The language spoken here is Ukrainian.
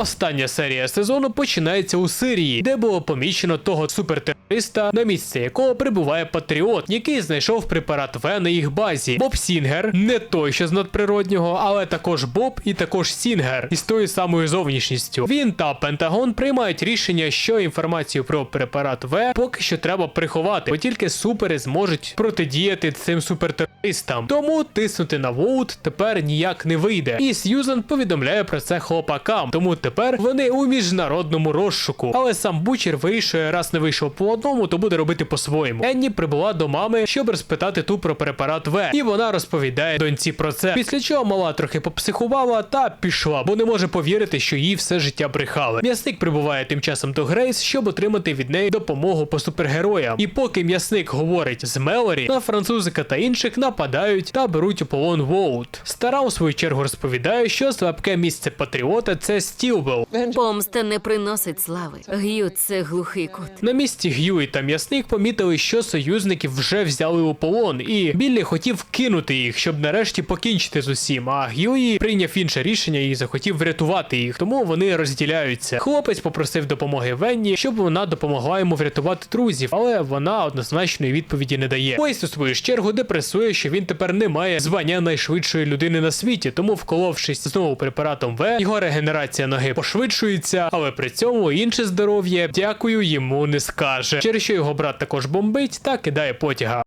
Остання серія сезону починається у Сирії, де було помічено того супертерориста, на місце якого прибуває патріот, який знайшов препарат В на їх базі. Боб Сінгер, не той, що з надприроднього, але також Боб і також Сінгер із тою самою зовнішністю. Він та Пентагон приймають рішення, що інформацію про препарат В поки що треба приховати, бо тільки супери зможуть протидіяти цим супертерористам. Тому тиснути на Воут тепер ніяк не вийде. І Сьюзан повідомляє про це хлопакам. Тому тепер вони у міжнародному розшуку. Але сам Бучер вирішує, раз не вийшов по одному, то буде робити по-своєму. Енні прибула до мами, щоб розпитати ту про препарат В. І вона розповідає доньці про це. Після чого мала трохи попсихувала та пішла, бо не може повірити, що їй все життя брехали. М'ясник прибуває тим часом до Грейс, щоб отримати від неї допомогу по супергероям. І поки м'ясник говорить з Мелорі, на французика та інших нападають та беруть у полон Воут. Стара у свою чергу розповідає, що слабке місце патріота це Стілвел. Помста не приносить слави. Г'ют це глухий кут. На місці Г'юї та м'ясник помітили, що союзників вже взяли у полон, і Біллі хотів кинути їх, щоб нарешті покінчити з усім. А Г'юї прийняв інше рішення і захотів врятувати їх, тому вони розділяються. Хлопець попросив допомоги Венні, щоб вона допомогла йому врятувати друзів, але вона однозначної відповіді не дає. Вейс у свою чергу депресує, що він тепер не має звання найшвидшої людини на світі, тому вколовшись знову препаратом В, його регенерація ноги пошвидшується, але при цьому інше здоров'я дякую йому не скаже. Через що його брат також бомбить та кидає потяга.